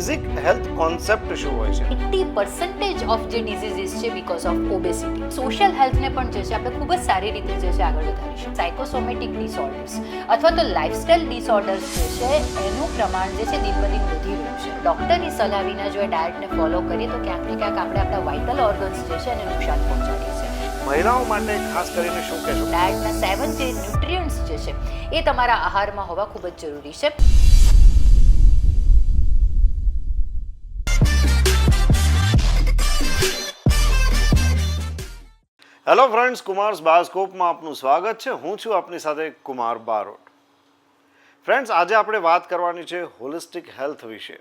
Basic health concept શું હોય છે? એટી પર્સન્ટેજ ઓફ જે ડિઝીઝીસ છે બીકોઝ ઓફ ઓબેસિટી સોશિયલ હેલ્થને પણ જે છે આપણે ખૂબ જ સારી રીતે જે છે આગળ વધારીશું સાયકોસોમેટિક ડિસઓર્ડર્સ અથવા તો લાઇફસ્ટાઇલ ડિસઓર્ડર્સ જે છે એનું પ્રમાણ જે છે દિન બદિન વધી રહ્યું છે. ડૉક્ટરની સલાહ વિના જો ડાયટને ફોલો કરીએ તો ક્યાંક ને ક્યાંક આપણે આપણા વાઇટલ ઓર્ગન્સ જે છે એને નુકસાન પહોંચાડીએ છીએ. મહિલાઓ માટે ખાસ કરીને શું કહેશો? ડાયટના સેવન જે ન્યુટ્રિયન્ટ્સ જે છે એ તમારા આહારમાં હોવા ખૂબ જ જરૂરી છે. હેલો ફ્રેન્ડ્સ કુમાર્સ બાયોસ્કોપમાં આપનું સ્વાગત છે. હું છું આપની સાથે કુમાર બારોટ ફ્રેન્ડ્સ આજે આપણે વાત કરવાની છે હોલિસ્ટિક હેલ્થ વિશે.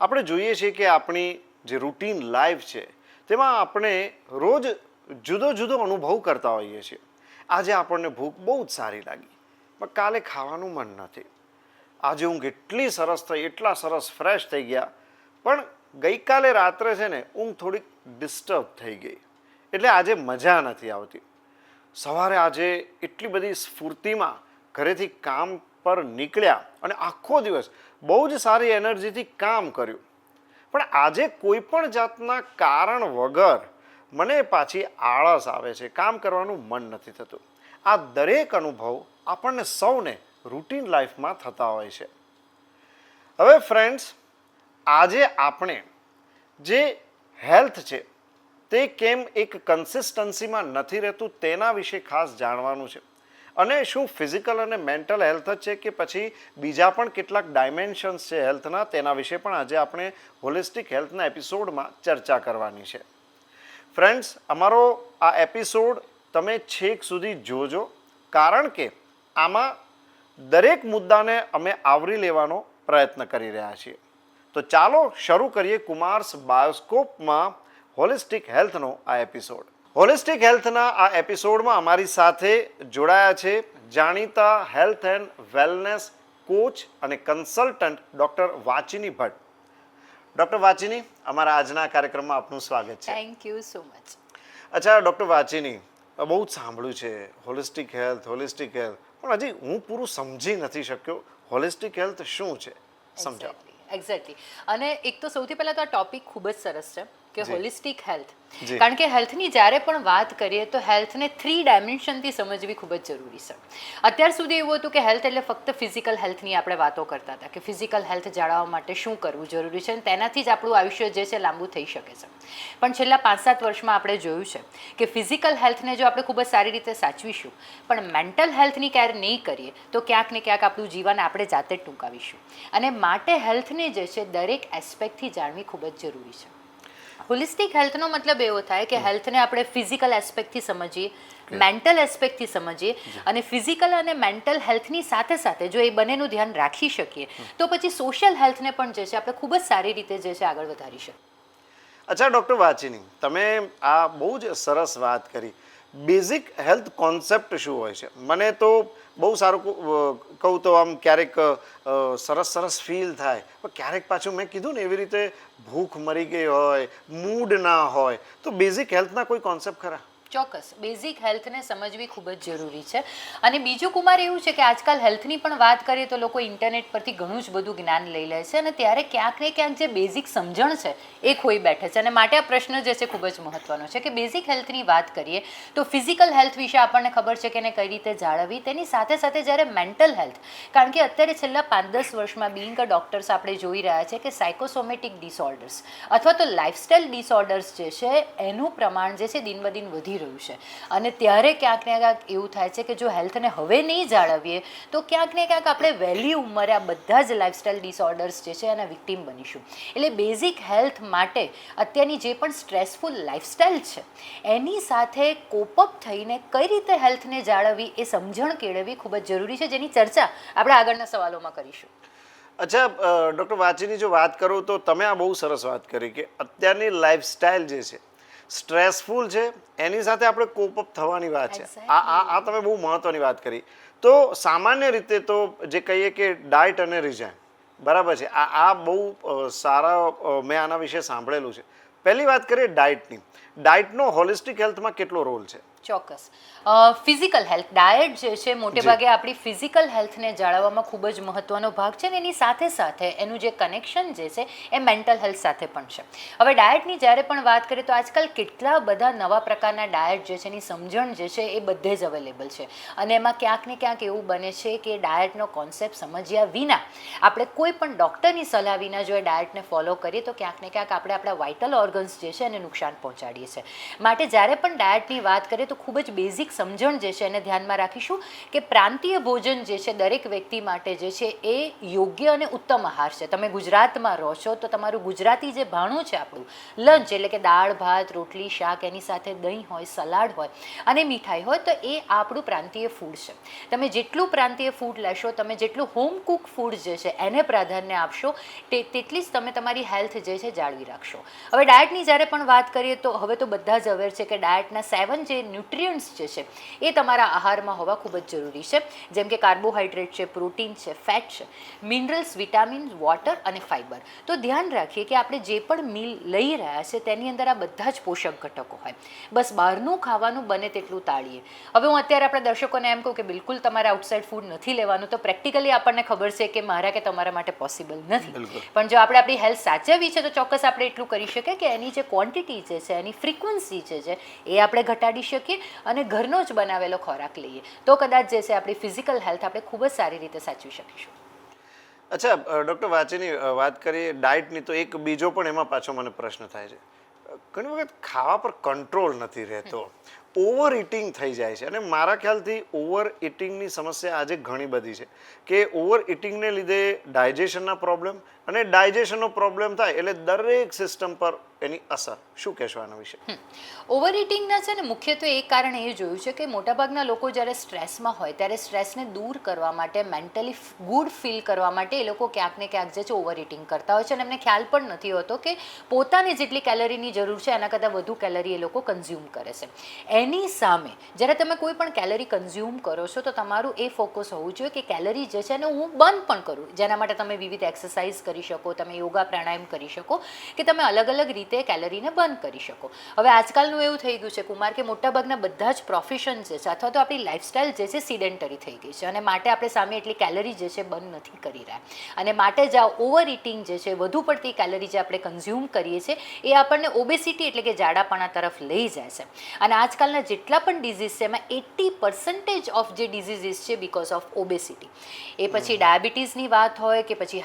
આપણે જોઈએ છીએ કે આપણી જે રૂટીન લાઈફ છે, તેમાં આપણે રોજ જુદો જુદો અનુભવ કરતા હોઈએ છીએ. આજે આપણને ભૂખ બહુ જ સારી લાગી, પણ કાલે ખાવાનું મન નથી. આજે ઊંઘ એટલી સરસ થઈ, એટલા સરસ ફ્રેશ થઈ ગયા, પણ ગઈકાલે રાત્રે છે ને, ઊંઘ થોડીક ડિસ્ટર્બ થઈ ગઈ. એટલે આજે મજા નથી આવતી. સવારે આજે એટલી બધી સ્ફૂર્તિમાં ઘરેથી કામ પર નીકળ્યા અને આખો દિવસ બહુ જ સારી એનર્જીથી કામ કર્યું. પણ આજે કોઈ પણ જાતના કારણ વગર મને પાછી આળસ આવે છે, કામ કરવાનું મન નથી થતું. આ દરેક અનુભવ આપણને સૌને રૂટીન લાઈફમાં થતા હોય છે. હવે ફ્રેન્ડ્સ, આજે આપણે જે હેલ્થ છે તે કેમ એક કન્સિસ્ટન્સીમાં નથી રહેતું તેના વિશે ખાસ જાણવાનું છે. અને શું ફિઝિકલ અને મેન્ટલ હેલ્થ જ છે કે પછી બીજા પણ કેટલાક ડાયમેન્શન્સ છે હેલ્થના તેના વિશે પણ આજે આપણે હોલિસ્ટિક હેલ્થના એપિસોડમાં ચર્ચા કરવાની છે. ફ્રેન્ડ્સ અમારો આ એપિસોડ તમે છેક સુધી જોજો, કારણ કે આમાં દરેક મુદ્દાને અમે આવરી લેવાનો પ્રયત્ન કરી રહ્યા છીએ. તો ચાલો શરૂ કરીએ કુમાર્સ બાયોસ્કોપમાં હોલિસ્ટિક હેલ્થનો આ એપિસોડ. હોલિસ્ટિક હેલ્થના આ એપિસોડમાં અમારી સાથે જોડાયા છે જાણીતા હેલ્થ એન્ડ વેલનેસ કોચ અને consultant doctor Vachini Bhatt. Doctor Vachini અમારા આજના કાર્યક્રમમાં આપનું સ્વાગત છે. થેન્ક યુ સો મચ અચ્છા ડૉક્ટર વાચિની બહુ જ સાંભળ્યું છે હોલિસ્ટિક હેલ્થ હોલિસ્ટિક હેલ્થ. પણ હજી હું પૂરું સમજી નથી શક્યો હોલિસ્ટિક હેલ્થ શું છે. સમજાવો. એક્ઝેક્ટલી અને એક તો સૌથી પહેલાં તો આ ટોપિક ખૂબ જ સરસ છે. કે હોલિસ્ટિક હેલ્થ. કારણ કે હેલ્થની જ્યારે પણ વાત કરીએ તો હેલ્થને થ્રી ડાયમેન્શનથી સમજવી ખૂબ જ જરૂરી છે. અત્યાર સુધી એવું હતું કે હેલ્થ એટલે ફક્ત ફિઝિકલ હેલ્થની આપણે વાતો કરતા હતા કે ફિઝિકલ હેલ્થ જાળવવા માટે શું કરવું જરૂરી છે અને તેનાથી જ આપણું આયુષ્ય જે છે લાંબુ થઈ શકે છે. પણ છેલ્લા પાંચ સાત વર્ષમાં આપણે જોયું છે કે ફિઝિકલ હેલ્થને જો આપણે ખૂબ જ સારી રીતે સાચવીશું પણ મેન્ટલ હેલ્થની કેર નહીં કરીએ તો ક્યાંક ને ક્યાંક આપણું જીવન આપણે જાતે જ ટૂંકાવીશું. અને માટે હેલ્થને જે છે દરેક એસ્પેક્ટથી જાણવી ખૂબ જ જરૂરી છે. હોલિસ્ટિક હેલ્થનો મતલબ એવો થાય કે હેલ્થને આપણે ફિઝિકલ એસ્પેક્ટથી સમજીએ મેન્ટલ એસ્પેક્ટથી સમજીએ અને ફિઝિકલ અને મેન્ટલ હેલ્થની સાથે સાથે જો એ બંનેનું ધ્યાન રાખી શકીએ તો પછી સોશિયલ હેલ્થને પણ જે છે આપણે ખૂબ જ સારી રીતે જે છે આગળ વધારી શકીએ. અચ્છા ડૉક્ટર વાચિની તમે આ બહુ જ સરસ વાત કરી. બેઝિક હેલ્થ કોન્સેપ્ટ શું હોય છે? મને તો બહુ સારું કહું- તો આમ ક્યારેક સરસ સરસ ફીલ થાય. પણ ક્યારેક પાછું મેં કીધું ને એવી રીતે ભૂખ મરી ગઈ હોય મૂડ ના હોય, તો બેઝિક હેલ્થના કોઈ કોન્સેપ્ટ ખરા? ચોક્કસ બેઝિક હેલ્થને સમજવી ખૂબ જ જરૂરી છે. અને બીજું કુમાર એવું છે કે આજકાલ હેલ્થની પણ વાત કરીએ તો લોકો ઇન્ટરનેટ પરથી ઘણું જ બધું જ્ઞાન લઈ લે છે અને ત્યારે ક્યાંક ને ક્યાંક જે બેઝિક સમજણ છે એ ખોઈ બેઠે છે. અને માટે આ પ્રશ્ન જે છે ખૂબ જ મહત્વનો છે કે બેઝિક હેલ્થની વાત કરીએ તો ફિઝિકલ હેલ્થ વિશે આપણને ખબર છે કે એને કઈ રીતે જાળવવી, તેની સાથે સાથે જ્યારે મેન્ટલ હેલ્થ કારણ કે અત્યારે છેલ્લા પાંચ દસ વર્ષમાં બિંગ અ ડોક્ટર્સ આપણે જોઈ રહ્યા છે કે સાયકોસોમેટિક ડિસઓર્ડર્સ અથવા તો લાઇફસ્ટાઇલ ડિસઓર્ડર્સ જે છે, એનું પ્રમાણ જે છે દિન બદિન વધી રહ્યું છે. અને ત્યારે ક્યાંક ને ક્યાંક એવું થાય છે કે જો હેલ્થને હવે નહીં જાળવીએ, તો ક્યાંક ને ક્યાંક આપણે વહેલી ઉંમરે આ બધા જ લાઇફસ્ટાઇલ ડિસઓર્ડર્સ જે છે એના વિક્ટીમ બનીશું. એટલે બેઝિક હેલ્થ માટે અત્યારની જે પણ સ્ટ્રેસફુલ લાઇફસ્ટાઇલ છે, એની સાથે કોપઅપ થઈને કઈ રીતે હેલ્થને જાળવવી એ સમજણ કેળવવી ખૂબ જ જરૂરી છે, જેની ચર્ચા આપણે આગળના સવાલોમાં કરીશું. અચ્છા ડૉક્ટર વાચીની જો વાત કરું તો તમે આ બહુ સરસ વાત કરી કે અત્યારની લાઈફસ્ટાઈલ જે છે સ્ટ્રેસફુલ છે. એની સાથે આપણે કોપઅપ થવાની વાત છે. આ આ આ તમે બહુ મહત્ત્વની વાત કરી. તો સામાન્ય રીતે તો જે કહીએ કે ડાયટ અને રિઝાઇન બરાબર છે? આ આ બહુ સારા મેં આના વિશે સાંભળેલું છે. પહેલી વાત કરીએ ડાયટની. ડાયટનો હોલિસ્ટિક હેલ્થમાં કેટલો રોલ છે? ચોક્કસ. ફિઝિકલ હેલ્થ ડાયટ જે છે મોટે ભાગે આપણી ફિઝિકલ હેલ્થને જાળવવામાં ખૂબ જ મહત્વનો ભાગ છે અને એની સાથે સાથે એનું જે કનેક્શન જે છે એ મેન્ટલ હેલ્થ સાથે પણ છે. હવે ડાયટની જ્યારે પણ વાત કરીએ તો આજકાલ કેટલા બધા નવા પ્રકારના ડાયટ જે છે એની સમજણ જે છે એ બધે જ અવેલેબલ છે. અને એમાં ક્યાંક ને ક્યાંક એવું બને છે કે ડાયટનો કોન્સેપ્ટ સમજ્યા વિના આપણે કોઈ પણ ડૉક્ટરની સલાહ વિના જો એ ડાયટને ફોલો કરીએ તો ક્યાંક ને ક્યાંક આપણે આપણા વાઇટલ ઓર્ગન્સ જે છે એને નુકસાન પહોંચાડીએ છીએ. માટે જ્યારે પણ ડાયટની વાત કરીએ તો ખૂબ જ બેઝિક સમજણ જે છે એને ધ્યાનમાં રાખીશું કે પ્રાંતીય ભોજન જે છે દરેક વ્યક્તિ માટે જે છે એ યોગ્ય અને ઉત્તમ આહાર છે. તમે ગુજરાતમાં રહો છો તો તમારું ગુજરાતી જે ભાણું છે આપણું લંચ એટલે કે દાળ, ભાત, રોટલી, શાક એની સાથે દહીં હોય, સલાડ હોય અને મીઠાઈ હોય તો એ આપણું પ્રાંતીય ફૂડ છે. તમે જેટલું પ્રાંતીય ફૂડ લેશો, તમે જેટલું હોમ કુક ફૂડ જે છે એને પ્રાધાન્ય આપશો તેટલી જ તમે તમારી હેલ્થ જે છે જાળવી રાખશો. હવે ડાયટની જ્યારે પણ વાત કરીએ તો હવે તો બધા જ અવેર છે કે ડાયટના સેવન જે ન્યુટ્રિયન્ટ્સ જે છે એ તમારા આહારમાં હોવા ખૂબ જ જરૂરી છે. જેમ કે કાર્બોહાઈડ્રેટ છે પ્રોટીન છે ફેટ છે મિનરલ્સ વિટામિન્સ વોટર અને ફાઇબર તો ધ્યાન રાખીએ કે આપણે જે પણ મીલ લઈ રહ્યા છે તેની અંદર આ બધા જ પોષક ઘટકો હોય. બસ બહારનું ખાવાનું બને તેટલું ટાળીએ. હવે હું અત્યારે આપણા દર્શકોને એમ કહું કે બિલકુલ તમારે આઉટસાઇડ ફૂડ નથી લેવાનું તો પ્રેક્ટિકલી આપણને ખબર છે કે મારા કે તમારા માટે પોસિબલ નથી. પણ જો આપણે આપણી હેલ્થ સાચવવી છે તો ચોક્કસ આપણે એટલું કરી શકીએ કે એની જે ક્વોન્ટિટી જે છે એની ફ્રીક્વન્સી જે છે એ આપણે ઘટાડી શકીએ. અને ઘરનો જ બનાવેલો ખોરાક લઈએ. તો કદાચ જે છે આપણી ફિઝિકલ હેલ્થ આપણે ખૂબ જ સારી રીતે સાચવી શકીશું. અચ્છા ડૉક્ટર વાચીની વાત કરીએ ડાયટની, તો એક બીજો પણ એમાં પાછો મને પ્રશ્ન થાય છે. ઘણી વખત ખાવા પર કંટ્રોલ નથી રહેતો. ઓવર ઇટિંગ થઈ જાય છે. અને મારા ખ્યાલથી ઓવર ઇટિંગની સમસ્યા આજે ઘણી બધી છે. કે ઓવર ઇટિંગને લીધે ડાયજેશનના પ્રોબ્લેમ અને ડાયજેશનનો પ્રોબ્લેમ થાય એટલે દરેક સિસ્ટમ પર એની અસર. શું કહેશો આના વિશે? ઓવર ઇટિંગના છે ને મુખ્યત્વે એક કારણ એ જોયું છે કે મોટાભાગના લોકો જ્યારે સ્ટ્રેસમાં હોય ત્યારે સ્ટ્રેસને દૂર કરવા માટે મેન્ટલી ગુડ ફીલ કરવા માટે એ લોકો ક્યાંક ને ક્યાંક જે છે ઓવર ઇટિંગ કરતા હોય છે અને એમને ખ્યાલ પણ નથી હોતો કે પોતાને જેટલી કેલરીની જરૂર છે એના કરતાં વધુ કેલરી એ લોકો કન્ઝ્યુમ કરે છે. એની સામે જ્યારે તમે કોઈ પણ કેલરી કન્ઝ્યુમ કરો છો તો તમારું એ ફોકસ હોવું જોઈએ કે કેલરી જે છે એને હું બંધ પણ કરું. જેના માટે તમે વિવિધ એક્સરસાઇઝ કરી શકો તમે યોગા પ્રાણાયામ કરી શકો કે તમે અલગ અલગ રીતે કેલરીને બંધ કરી શકો. હવે આજકાલનું એવું થઈ ગયું છે કુમાર કે મોટાભાગના બધા જ પ્રોફેશન જે છે અથવા તો આપણી લાઇફસ્ટાઇલ જે છે સિડેન્ટરી થઈ ગઈ છે. અને માટે આપણે સામે એટલી કેલરી જે છે બંધ નથી કરી રહ્યા. અને માટે જ આ ઓવર ઇટિંગ જે છે વધુ પડતી કેલરી જે આપણે કન્ઝ્યુમ કરીએ છીએ એ આપણને ઓબેસિટી એટલે કે જાડાપણા તરફ લઈ જાય છે. અને આજકાલના જેટલા પણ ડિઝીઝ છે એમાં એટી પર્સન્ટેજ ઓફ જે ડિઝીઝીસ છે બિકોઝ ઓફ ઓબેસિટી એ પછી ડાયાબિટીસની વાત હોય કે પછી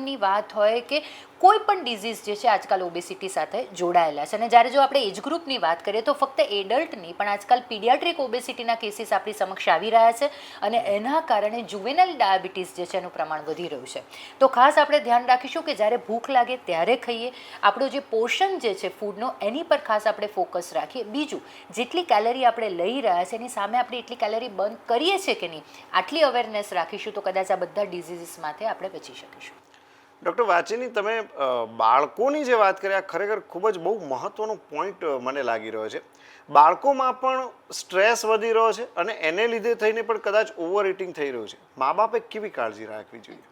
હાઇપોથાઇરોડિઝમની વાત હોય કે કોઈ પણ ડિઝીઝ જે છે આજકાલ ઓબેસિટી સાથે જોડાયેલા છે. અને જ્યારે જો આપણે એજ ગ્રુપની વાત કરીએ તો ફક્ત એડલ્ટની પણ આજકાલ પીડિયાટ્રિક ઓબેસિટીના કેસીસ આપણી સમક્ષ આવી રહ્યા છે અને એના કારણે જુવેનલ ડાયાબિટીસ જે છે એનું પ્રમાણ વધી રહ્યું છે. તો ખાસ આપણે ધ્યાન રાખીશું કે જ્યારે ભૂખ લાગે ત્યારે ખાઈએ. આપણો જે પોષણ જે છે ફૂડનો એની પર ખાસ આપણે ફોકસ રાખીએ. બીજું, જેટલી કેલરી આપણે લઈ રહ્યા છે, એની સામે આપણે એટલી કેલરી બંધ કરીએ છીએ કે નહીં, આટલી અવેરનેસ રાખીશું તો કદાચ આ બધા ડિઝીઝીસમાંથી આપણે બચી શકીશું. ડૉક્ટર વાચીની તમે બાળકોની જે વાત કરી, આ ખરેખર ખૂબ જ બહુ મહત્વનો પોઈન્ટ મને લાગી રહ્યો છે. બાળકોમાં પણ સ્ટ્રેસ વધી રહ્યો છે અને એને લીધે થઈને પણ કદાચ ઓવર ઇટિંગ થઈ રહ્યું છે. મા બાપે કેવી કાળજી રાખવી જોઈએ?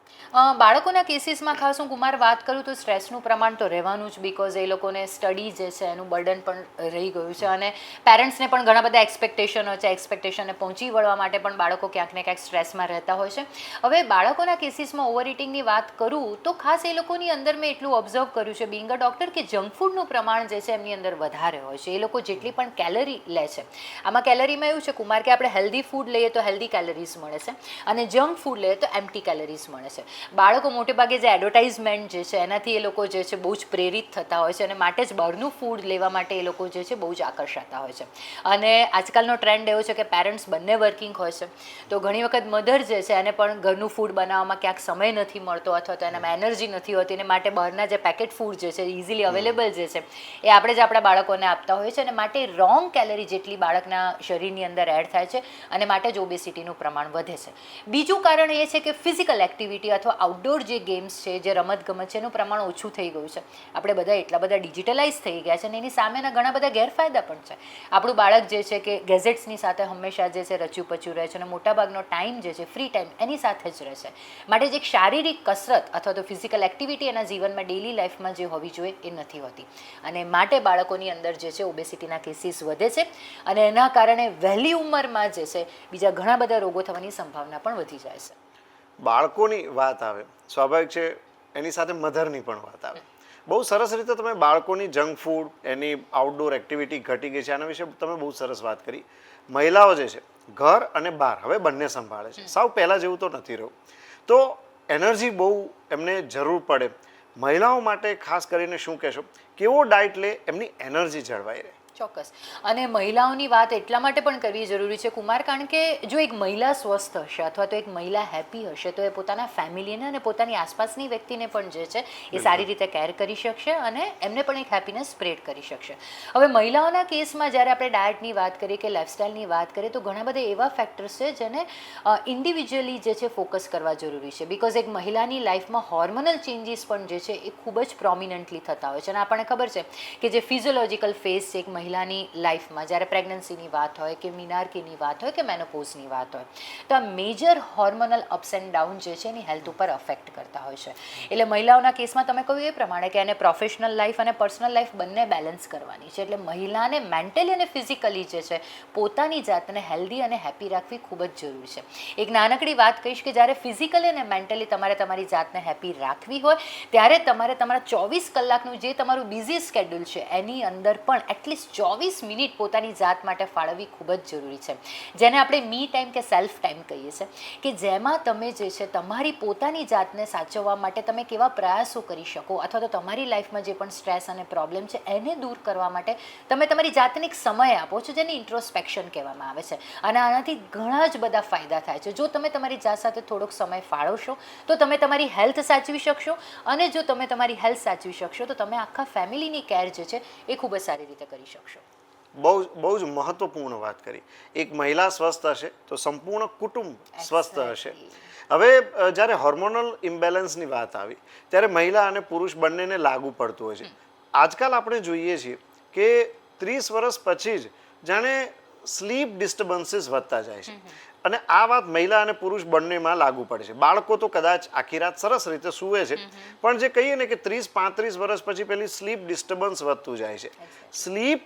બાળકોના કેસીસમાં ખાસ હું કુમાર વાત કરું તો સ્ટ્રેસનું પ્રમાણ તો રહેવાનું જ બિકોઝ એ લોકોને સ્ટડી જે છે એનું બર્ડન પણ રહી ગયું છે અને પેરેન્ટ્સને પણ ઘણા બધા એક્સપેક્ટેશનો છે. એક્સપેક્ટેશનને પહોંચી વળવા માટે પણ બાળકો ક્યાંક ને ક્યાંક સ્ટ્રેસમાં રહેતા હોય છે. હવે બાળકોના કેસીસમાં ઓવર ઇટિંગની વાત કરું તો ખાસ એ લોકોની અંદર મેં એટલું ઓબ્ઝર્વ કર્યું છે. બિંગ અ ડૉક્ટર કે જંક ફૂડનું પ્રમાણ જે છે એમની અંદર વધારે હોય છે. એ લોકો જેટલી પણ કેલરી લે છે. આમાં કેલરીમાં એવું છે, કુમાર, કે આપણે હેલ્ધી ફૂડ લઈએ તો હેલ્ધી કેલરીઝ મળે છે અને જંક ફૂડ લઈએ તો એમ્ટી કેલરીઝ મળે છે. બાળકો મોટે ભાગે જે એડવર્ટાઇઝમેન્ટ જે છે, એનાથી એ લોકો જે છે બહુ જ પ્રેરિત થતા હોય છે અને માટે જ બહારનું ફૂડ લેવા માટે એ લોકો જે છે બહુ જ આકર્ષાતા હોય છે. અને આજકાલનો ટ્રેન્ડ એવો છે કે પેરેન્ટ્સ બંને વર્કિંગ હોય છે. તો ઘણી વખત મધર જે છે એને પણ ઘરનું ફૂડ બનાવવામાં ક્યાંક સમય નથી મળતો અથવા તો એનામાં એનર્જી નથી હોતી અને માટે બહારના જે પેકેટ ફૂડ જે છે ઇઝીલી અવેલેબલ જે છે, એ આપણે જ આપણા બાળકોને આપતા હોઈએ છીએ અને માટે રોંગ કેલરી જેટલી બાળકના શરીરની અંદર એડ થાય છે અને માટે જ ઓબેસિટીનું પ્રમાણ વધે છે. બીજું કારણ એ છે કે ફિઝિકલ એક્ટિવિટી એક્ટિવિટી અથવા આઉટડોર જે ગેમ્સ છે, જે રમતગમત છે, એનું પ્રમાણ ઓછું થઈ ગયું છે. આપણે બધા એટલા બધા ડિજિટલાઇઝ થઈ ગયા છે અને એની સામેના ઘણા બધા ગેરફાયદા પણ છે. આપણું બાળક જે છે કે ગેઝેટ્સની સાથે હંમેશા જે છે રચ્યું પચ્યું રહે છે અને મોટાભાગનો ટાઈમ જે છે ફ્રી ટાઈમ એની સાથે જ રહેશે માટે જે શારીરિક કસરત અથવા તો ફિઝિકલ એક્ટિવિટી એના જીવનમાં ડેલી લાઈફમાં જે હોવી જોઈએ એ નથી હોતી. અને માટે બાળકોની અંદર જે છે ઓબેસિટીના કેસીસ વધે છે અને એના કારણે વહેલી ઉંમરમાં જે છે બીજા ઘણા બધા રોગો થવાની સંભાવના પણ વધી જાય છે. બાળકોની વાત આવે, સ્વાભાવિક છે, એની સાથે મધરની પણ વાત આવે. બહુ સરસ રીતે તમે બાળકોની જંક ફૂડ, એની આઉટડોર એક્ટિવિટી ઘટી ગઈ છે, આના વિશે તમે બહુ સરસ વાત કરી. મહિલાઓ જે છે, ઘર અને બહાર, હવે બંને સંભાળે છે. સાવ પહેલાં જેવું તો નથી રહ્યું. તો એનર્જી બહુ એમને જરૂર પડે. મહિલાઓ માટે ખાસ કરીને શું કહેશો, કેવો ડાયટ લે, એમની એનર્જી જળવાઈ રહે. ચોક્કસ. અને મહિલાઓની વાત એટલા માટે પણ કરવી જરૂરી છે કુમાર કારણ કે જો એક મહિલા સ્વસ્થ હશે અથવા તો એક મહિલા હેપી હશે તો એ પોતાના ફેમિલીને અને પોતાની આસપાસની વ્યક્તિને પણ જે છે એ સારી રીતે કેર કરી શકશે અને એમને પણ એક હેપીનેસ સ્પ્રેડ કરી શકશે. હવે મહિલાઓના કેસમાં જ્યારે આપણે ડાયટની વાત કરીએ કે લાઇફસ્ટાઇલની વાત કરીએ તો ઘણા બધા એવા ફેક્ટર્સ છે જેને ઇન્ડિવિજ્યુઅલી જે છે ફોકસ કરવા જરૂરી છે. બિકોઝ એક મહિલાની લાઈફમાં હોર્મોનલ ચેન્જીસ પણ જે છે એ ખૂબ જ પ્રોમિનન્ટલી થતા હોય છે. અને આપણને ખબર છે કે જે ફિઝિયોલોજીકલ ફેઝ છે એક મહિલાની લાઈફમાં, જ્યારે પ્રેગ્નન્સીની વાત હોય કે મિનાર્કીની વાત હોય કે મેનોપોઝની વાત હોય, તો આ major hormonal ups and down જે છે એની હેલ્થ ઉપર અફેક્ટ કરતા હોય છે. એટલે મહિલાઓના કેસમાં તમે કહ્યું એ પ્રમાણે કે એને પ્રોફેશનલ લાઈફ અને પર્સનલ લાઈફ બંને બેલેન્સ કરવાની છે. એટલે મહિલાને મેન્ટલી અને ફિઝિકલી જે છે, પોતાની જાતને હેલ્ધી અને હેપી રાખવી ખૂબ જ જરૂરી છે. એક નાનકડી વાત કહીશ કે જ્યારે ફિઝિકલી અને મેન્ટલી તમારે તમારી જાતને હેપી રાખવી હોય, ત્યારે તમારે તમારા ચોવીસ કલાકનું જે તમારું બિઝી સ્કેડ્યુલ છે, એની અંદર પણ એટલીસ્ટ ચોવીસ મિનિટ પોતાની જાત માટે ફાળવવી ખૂબ જ જરૂરી છે. જેને આપણે મી ટાઈમ કે સેલ્ફ ટાઈમ કહીએ છીએ. કે જેમાં તમે જે છે તમારી પોતાની જાતને સાચવવા માટે તમે કેવા પ્રયાસો કરી શકો અથવા તો તમારી લાઈફમાં જે પણ સ્ટ્રેસ અને પ્રોબ્લેમ છે એને દૂર કરવા માટે તમે તમારી જાતને એક સમય આપો છો જેને ઇન્ટ્રોસ્પેક્શન કહેવામાં આવે છે. અને આનાથી ઘણા જ બધા ફાયદા થાય છે. જો તમે તમારી જાત સાથે થોડોક સમય ફાળવશો, તો તમે તમારી હેલ્થ સાચવી શકશો અને જો તમે તમારી હેલ્થ સાચવી શકશો, તો તમે આખા ફેમિલીની કેર જે છે એ ખૂબ જ સારી રીતે કરી શકશો. બહુ બહુ જ મહત્વપૂર્ણ વાત કરી. એક મહિલા સ્વસ્થ હશે તો સંપૂર્ણ કુટુંબ સ્વસ્થ હશે. હવે જ્યારે હોર્મોનલ ઇમ્બેલેન્સની વાત આવી ત્યારે મહિલા અને પુરુષ બંનેને લાગુ પડતું હોય છે. આજકાલ આપણે જોઈએ છીએ કે ત્રીસ વર્ષ પછી જ જાણે સ્લીપ ડિસ્ટર્બન્સીસ વધતા જાય છે. અને આ વાત મહિલા અને પુરુષ બંનેમાં લાગુ પડે છે. બાળકો તો કદાચ આખી રાત સરસ રીતે સૂવે છે. પણ જે કહીએ ને કે ત્રીસ પાંત્રીસ વર્ષ પછી પેલી સ્લીપ ડિસ્ટર્બન્સ વધતું જાય છે. સ્લીપ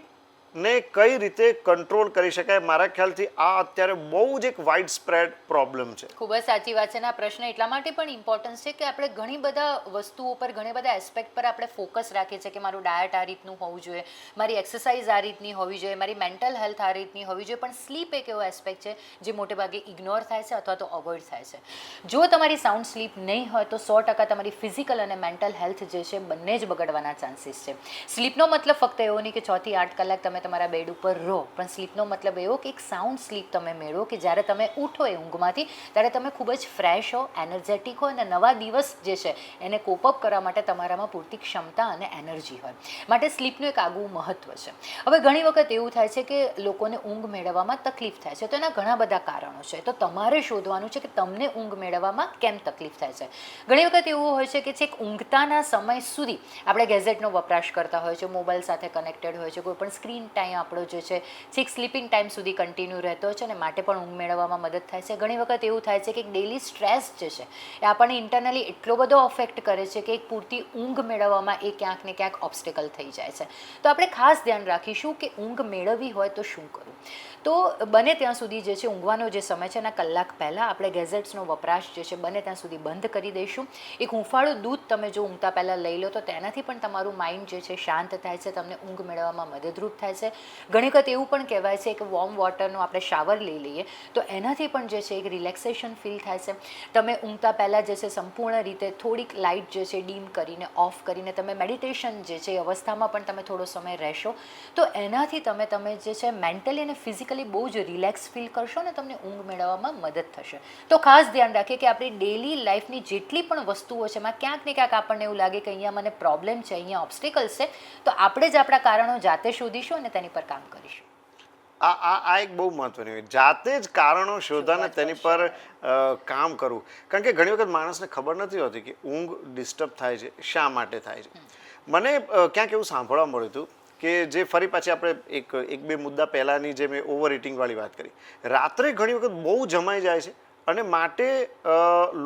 ને કઈ રીતે કંટ્રોલ કરી શકાય? મારા ખ્યાલથી આ અત્યારે બહુ જ એક વાઇડ સ્પ્રેડ પ્રોબ્લેમ છે. ખૂબ જ સાચી વાત છે અને આ પ્રશ્ન એટલા માટે પણ ઇમ્પોર્ટન્સ છે કે આપણે ઘણી બધા વસ્તુઓ પર, ઘણી બધા એસ્પેક્ટ પર આપણે ફોકસ રાખીએ છીએ કે મારું ડાયટ આ રીતનું હોવું જોઈએ, મારી એક્સરસાઇઝ આ રીતની હોવી જોઈએ, મારી મેન્ટલ હેલ્થ આ રીતની હોવી જોઈએ, પણ સ્લીપ એક એવો એસ્પેક્ટ છે જે મોટે ભાગે ઇગ્નોર થાય છે અથવા તો અવોઇડ થાય છે. જો તમારી સાઉન્ડ સ્લીપ નહીં હોય તો સો ટકા તમારી ફિઝિકલ અને મેન્ટલ હેલ્થ જે છે બંને જ બગડવાના ચાન્સીસ છે. સ્લીપનો મતલબ ફક્ત એવો નહીં કે છથી આઠ કલાક તમે તમારા બેડ ઉપર રહો. પણ સ્લીપનો મતલબ એવો કે એક સાઉન્ડ સ્લીપ તમે મેળવો કે જ્યારે તમે ઉઠો એ ઊંઘમાંથી, ત્યારે તમે ખૂબ જ ફ્રેશ હો એનર્જેટિક હો અને નવા દિવસ જે છે, એને કોપઅપ કરવા માટે તમારામાં પૂરતી ક્ષમતા અને એનર્જી હોય. માટે સ્લીપનું એક આગવું મહત્ત્વ છે. હવે ઘણી વખત એવું થાય છે કે લોકોને ઊંઘ મેળવવામાં તકલીફ થાય છે. તો એના ઘણા બધા કારણો છે. તો તમારે શોધવાનું છે કે તમને ઊંઘ મેળવવામાં કેમ તકલીફ થાય છે. ઘણી વખત એવું હોય છે કે છેક ઊંઘતાના સમય સુધી આપણે ગેઝેટનો વપરાશ કરતા હોય છે, મોબાઈલ સાથે કનેક્ટેડ હોય છે, કોઈ પણ સ્ક્રીન ટાઈમ આપણો જે છે છેક સ્લીપિંગ ટાઈમ સુધી કન્ટિન્યુ રહેતો છે અને માટે પણ ઊંઘ મેળવવામાં મદદ થાય છે. ઘણી વખત એવું થાય છે કે ડેલી સ્ટ્રેસ જે છે, એ આપણને ઇન્ટરનલી એટલો બધો અફેક્ટ કરે છે કે એક પૂરતી ઊંઘ મેળવવામાં એ ક્યાંક ને ક્યાંક ઓબ્સ્ટેકલ થઈ જાય છે. તો આપણે ખાસ ધ્યાન રાખીશું કે ઊંઘ મેળવવી હોય તો શું કરવું? તો બને ત્યાં સુધી જે છે, ઊંઘવાનો જે સમય છે, એના કલાક પહેલાં આપણે ગેઝેટ્સનો વપરાશ જે છે, બને ત્યાં સુધી બંધ કરી દઈશું. એક હુંફાળું દૂધ તમે જો ઊંઘતા પહેલાં લઈ લો તો તેનાથી પણ તમારું માઇન્ડ જે છે, શાંત થાય છે, તમને ઊંઘ મેળવવામાં મદદરૂપ થાય છે. ઘણી વખત એવું પણ કહેવાય છે કે વોર્મ વોટરનો આપણે શાવર લઈ લઈએ તો એનાથી પણ જે છે એક રિલેક્સેશન ફીલ થાય છે. તમે ઊંઘતા પહેલાં જે છે સંપૂર્ણ રીતે થોડીક લાઇટ જે છે ડીમ કરીને ઓફ કરીને તમે મેડિટેશન જે છે એ અવસ્થામાં પણ તમે થોડો સમય રહેશો. તો એનાથી તમે તમે જે છે મેન્ટલી અને ફિઝિકલી બહુ જ રિલેક્સ ફીલ કરશો ને તમને ઊંઘ મેળવવામાં મદદ થશે. તો ખાસ ધ્યાન રાખીએ કે આપણી ડેલી લાઈફની જેટલી પણ વસ્તુઓ છે, એમાં ક્યાંક ને ક્યાંક આપણને એવું લાગે કે અહીંયા મને પ્રોબ્લેમ છે, અહીંયા ઓબ્સ્ટિકલ્સ છે, તો આપણે જ આપણા કારણો જાતે શોધીશું અને તેની પર કામ કરીશું. આ આ આ એક બહુ મહત્વની હોય જાતે જ કારણો શોધાને તેની પર કામ કરવું. કારણ કે ઘણી વખત માણસને ખબર નથી હોતી કે ઊંઘ ડિસ્ટર્બ થાય છે શા માટે થાય છે. મને ક્યાંક એવું સાંભળવા મળ્યું હતું કે જે ફરી પાછી આપણે એક એક બે મુદ્દા પહેલાંની જે મેં ઓવર ઇટિંગવાળી વાત કરી. રાત્રે ઘણી વખત બહુ જમાઈ જાય છે અને માટે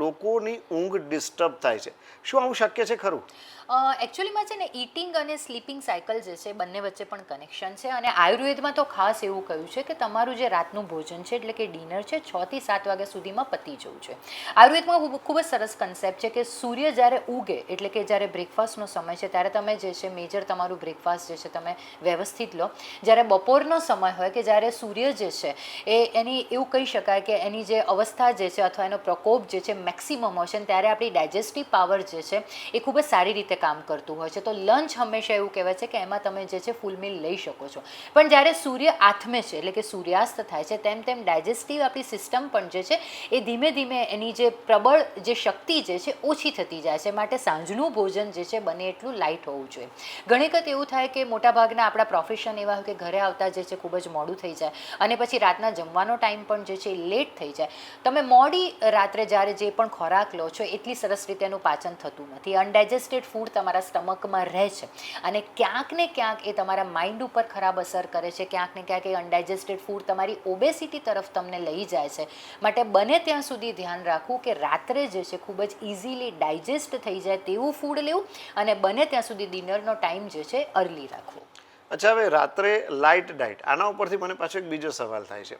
લોકોની ઊંઘ ડિસ્ટર્બ થાય છે. શું આવું શક્ય છે ખરું? એકચ્યુઅલીમાં છે ને ઇટિંગ અને સ્લીપિંગ સાયકલ જે છે, બંને વચ્ચે પણ કનેક્શન છે અને આયુર્વેદમાં તો ખાસ એવું કહ્યું છે કે તમારું જે રાતનું ભોજન છે, એટલે કે ડિનર છે, છ થી સાત વાગ્યા સુધીમાં પતી જવું છે. આયુર્વેદમાં ખૂબ ખૂબ જ સરસ કન્સેપ્ટ છે કે સૂર્ય જ્યારે ઉગે, એટલે કે જ્યારે બ્રેકફાસ્ટનો સમય છે, ત્યારે તમે જે છે મેજર તમારું બ્રેકફાસ્ટ જે છે, તમે વ્યવસ્થિત લો. જ્યારે બપોરનો સમય હોય કે જ્યારે સૂર્ય જે છે, એ એની, એવું કહી શકાય કે એની જે અવસ્થા જે છે, અથવા એનો પ્રકોપ જે છે મેક્સિમમ હોય છે, ત્યારે આપણી ડાયજેસ્ટિવ પાવર જે છે, એ ખૂબ જ સારી રીતે કામ કરતું હોય છે. તો લંચ હંમેશા એવું કહેવાય છે કે એમાં તમે જે છે ફૂલ મીલ લઈ શકો છો. પણ જ્યારે સૂર્ય આથમે છે, એટલે કે સૂર્યાસ્ત થાય છે, તેમ તેમ ડાયજેસ્ટિવ આપણી સિસ્ટમ પણ જે છે, એ ધીમે ધીમે એની જે પ્રબળ જે શક્તિ જે છે, ઓછી થતી જાય છે. માટે સાંજનું ભોજન જે છે, બને એટલું લાઇટ હોવું જોઈએ. ઘણી વખત એવું થાય કે મોટાભાગના આપણા પ્રોફેશન એવા હોય કે ઘરે આવતા જે છે, ખૂબ જ મોડું થઈ જાય. અને પછી રાતના જમવાનો ટાઈમ પણ જે છે, એ લેટ થઈ જાય. તમે મોડી રાત્રે જ્યારે જે પણ ખોરાક લો છો, એટલી સરસ રીતે એનું પાચન થતું નથી. અનડાયજેસ્ટેડ ફૂડ તમારા સ્ટમકમાં રહે છે. અને ક્યાંક ને ક્યાંક એ તમારા માઇન્ડ ઉપર ખરાબ અસર કરે છે. ક્યાંક ને ક્યાંક એ અનડાયજેસ્ટેડ ફૂડ તમારી ઓબેસિટી તરફ તમને લઈ જાય છે. માટે બને ત્યાં સુધી ધ્યાન રાખવું કે રાત્રે જે છે ખૂબ જ ઇઝીલી ડાયજેસ્ટ થઈ જાય તેવું ફૂડ લેવું અને બને ત્યાં સુધી ડિનરનો ટાઈમ જે છે અર્લી રાખવો. અચ્છા, હવે રાત્રે લાઇટ ડાઇટ આના ઉપરથી મને પાછો એક બીજો સવાલ થાય છે.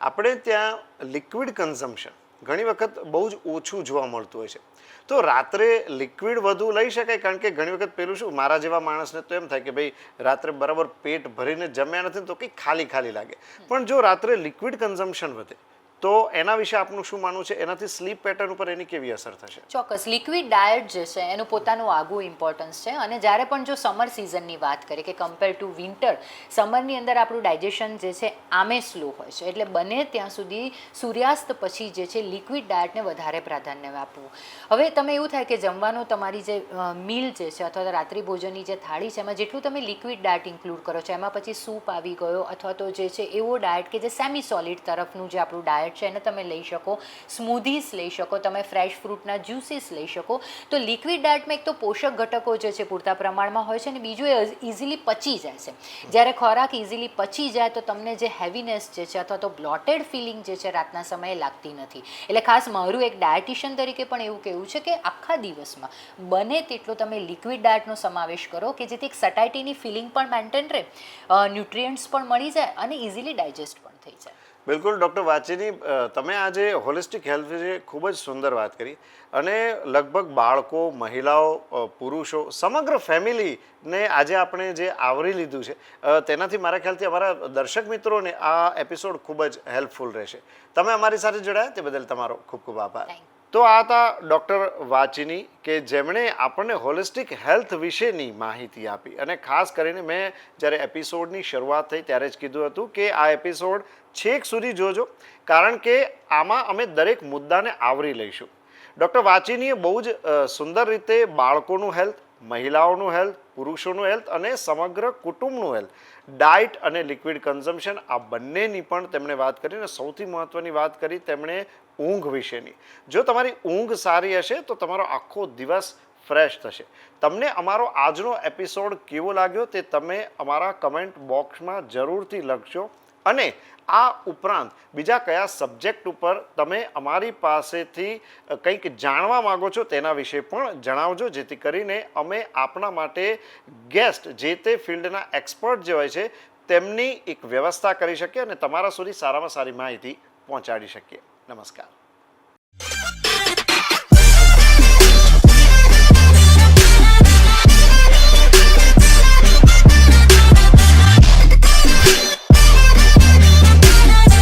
આપણે ત્યાં લિક્વિડ કન્ઝમ્પશન ઘણી વખત બહુ જ ઓછું જોવા મળતું હોય છે. તો રાત્રે લિક્વિડ વધુ લઈ શકાય કારણ કે ઘણી વખત પેલું શું મારા જેવા માણસને તો એમ થાય કે ભાઈ રાત્રે બરાબર પેટ ભરીને જમ્યા નથી તો કંઈક ખાલી ખાલી લાગે. પણ જો રાત્રે લિક્વિડ કન્ઝમ્પશન વધે તો એના વિશે આપનું શું માનવું છે? એનાથી સ્લીપ પેટર્ન ઉપર એની કેવી અસર થશે? ચોક્કસ. લિક્વિડ ડાયટ જે છે, એનું પોતાનું આગવું ઇમ્પોર્ટન્સ છે. અને જ્યારે પણ જો સમર સિઝનની વાત કરીએ કે કમ્પેર ટુ વિન્ટર સમરની અંદર આપણું ડાયજેશન જે છે, આમે સ્લો હોય છે. એટલે બને ત્યાં સુધી સૂર્યાસ્ત પછી જે છે લિક્વિડ ડાયટને વધારે પ્રાધાન્ય આપવું. હવે તમે એવું થાય કે જમવાનું તમારી જે મીલ જે છે અથવા તો રાત્રિ ભોજનની જે થાળી છે, એમાં જેટલું તમે લિક્વિડ ડાયટ ઇન્ક્લુડ કરો છો, એમાં પછી સૂપ આવી ગયો અથવા તો જે છે, એવો ડાયટ કે જે સેમી સોલિડ તરફનું જે આપણું ડાયટ છે એને તમે લઈ શકો સ્મૂધીસ લઈ શકો, તમે ફ્રેશ ફ્રૂટના જ્યુસીસ લઈ શકો. તો લિક્વિડ ડાયટમાં એક તો પોષક ઘટકો જે છે પૂરતા પ્રમાણમાં હોય છે અને બીજું એ ઇઝીલી પચી જાય છે. જ્યારે ખોરાક ઇઝીલી પચી જાય તો તમને જે હેવીનેસ જે છે અથવા તો બ્લોટેડ ફિલિંગ જે છે રાતના સમયે લાગતી નથી. એટલે ખાસ મારું એક ડાયટિશિયન તરીકે પણ એવું કહેવું છે કે આખા દિવસમાં બને તેટલો તમે લિક્વિડ ડાયટનો સમાવેશ કરો કે જેથી એક સટાઇટીની ફિલિંગ પણ મેન્ટેન રહે ન્યુટ્રિયન્ટ્સ પણ મળી જાય અને ઇઝીલી ડાયજેસ્ટ પણ થઈ જાય. બિલકુલ, ડૉક્ટર વાચીની તમે આજે હોલિસ્ટિક હેલ્થ વિશે ખૂબ જ સુંદર વાત કરી અને લગભગ બાળકો, મહિલાઓ પુરુષો, સમગ્ર ફેમિલીને આજે આપણે જે આવરી લીધું છે તેનાથી મારા ખ્યાલથી અમારા દર્શક મિત્રોને આ એપિસોડ ખૂબ જ હેલ્પફુલ રહેશે તમે અમારી સાથે જોડાયા, તે બદલ તમારો ખૂબ ખૂબ આભાર. તો આ હતા ડૉક્ટર વાચીની કે જેમણે આપણને હોલિસ્ટિક હેલ્થ વિશેની માહિતી આપી. અને ખાસ કરીને મેં જ્યારે એપિસોડની શરૂઆત થઈ ત્યારે જ કીધું હતું કે આ એપિસોડ છેક સુધી જોજો, કારણ કે આમાં અમે દરેક મુદ્દાને આવરી લઈશું. ડૉક્ટર વાચીનીએ બહુ જ સુંદર રીતે બાળકોનું હેલ્થ, મહિલાઓનું હેલ્થ, પુરુષોનું હેલ્થ અને સમગ્ર કુટુંબનું હેલ્થ, ડાયટ અને લિક્વિડ કન્ઝમ્પશન આ બંનેની પણ તેમણે વાત કરી અને સૌથી મહત્ત્વની વાત કરી, તેમણે ઊંઘ વિશેની. જો તમારી ઊંઘ સારી હશે, તો તમારો આખો દિવસ ફ્રેશ થશે. તમને અમારો આજનો એપિસોડ કેવો લાગ્યો તે તમે અમારા કમેન્ટ બોક્સમાં જરૂરથી લખજો. અને આ ઉપરાંત બીજા કયા સબ્જેક્ટ ઉપર તમે અમારી પાસેથી કંઈક જાણવા માગો છો તેના વિશે પણ જણાવજો, જેથી કરીને અમે આપણા માટે ગેસ્ટ જે તે ફિલ્ડના એક્સપર્ટ જે હોય છે, તેમની એક વ્યવસ્થા કરી શકીએ અને તમારા સુધી સારામાં સારી માહિતી પહોંચાડી શકીએ. नमस्कार